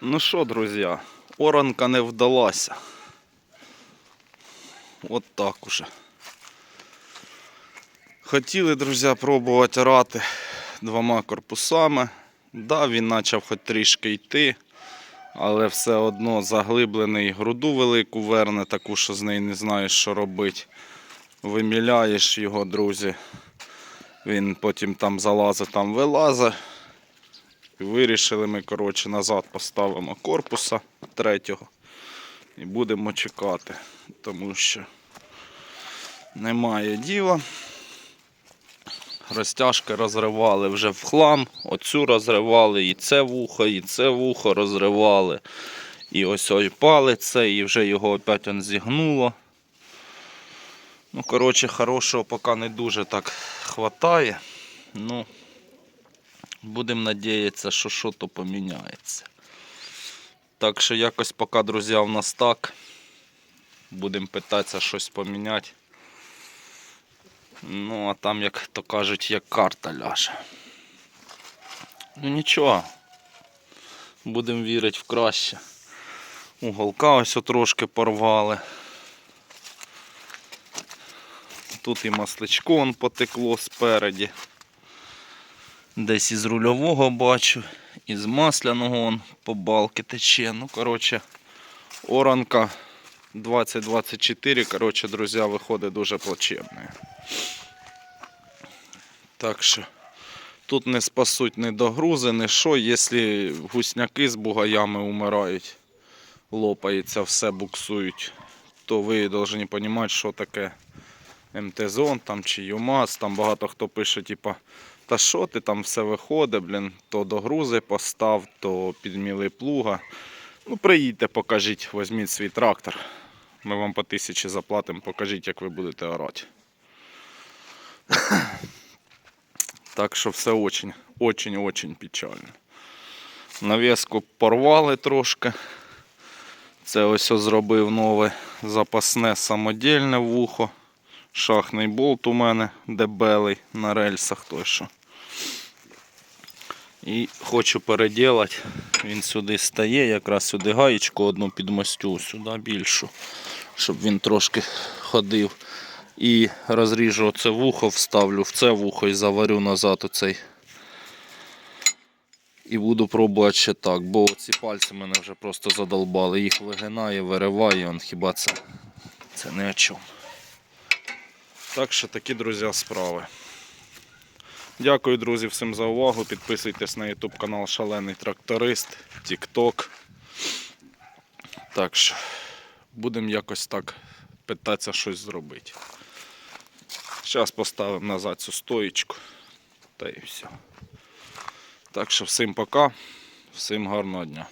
Ну що, друзі, оранка не вдалася. От так уже. Хотіли, друзі, пробувати орати двома корпусами. Да, він почав хоч трішки йти, але все одно заглиблений груду велику верне, таку, що з неї не знаєш, що робити. Виміляєш його, друзі. Він потім там залазить, там вилазить. Вирішили ми, коротше, назад поставимо корпуса третього і будемо чекати, тому що немає діла. Розтяжки розривали вже в хлам, оцю розривали, і це вухо, і це вухо розривали. І ось ой палець, і вже його опять он зігнуло. Ну, коротше, хорошого поки не дуже так хватає. Ну, будемо надіятися, що щось поміняється. Так що якось поки, друзі, у нас так. Будемо питатися щось поміняти. Ну, а там, як то кажуть, як карта ляже. Ну нічого. Будемо вірити в краще. Уголка ось трошки порвали. Тут і масличко он потекло спереді. Десь із рульового бачу, із масляного он по балки тече. Ну, коротше, оранка 2024, коротше, друзі, виходить дуже плачевною. Так що тут не спасуть ні догрузи, ні що, якщо гусняки з бугаями умирають, лопається, все буксують, то ви повинні розуміти, що таке МТ-зон там чи ЮМАЗ, там багато хто пише, типа, та що ти там все виходить, блін, то до грузи постав, то підміли плуга. Ну, приїдьте, покажіть, візьміть свій трактор. Ми вам по тисячі заплатимо, покажіть, як ви будете орати. Так що все очень, очень, очень печально. Навіску порвали трошки. Це ось зробив нове запасне самодільне вухо. Шахний болт у мене дебелий на рельсах той що. І хочу переділати. Він сюди стає, якраз сюди гаєчку одну підмостю, сюди більшу, щоб він трошки ходив. І розріжу оце вухо, вставлю в це вухо і заварю назад оцей. І буду пробувати ще так, бо ці пальці мене вже просто задолбали. Їх вигинає, вириває, он хіба це, це не о чому. Так що такі, друзі, справи. Дякую, друзі, всім за увагу. Підписуйтесь на YouTube канал Шалений Тракторист, TikTok. Так що будемо якось так питатися щось зробити. Зараз поставимо назад цю стоїчку. Та і все. Так що всім пока, всім гарного дня.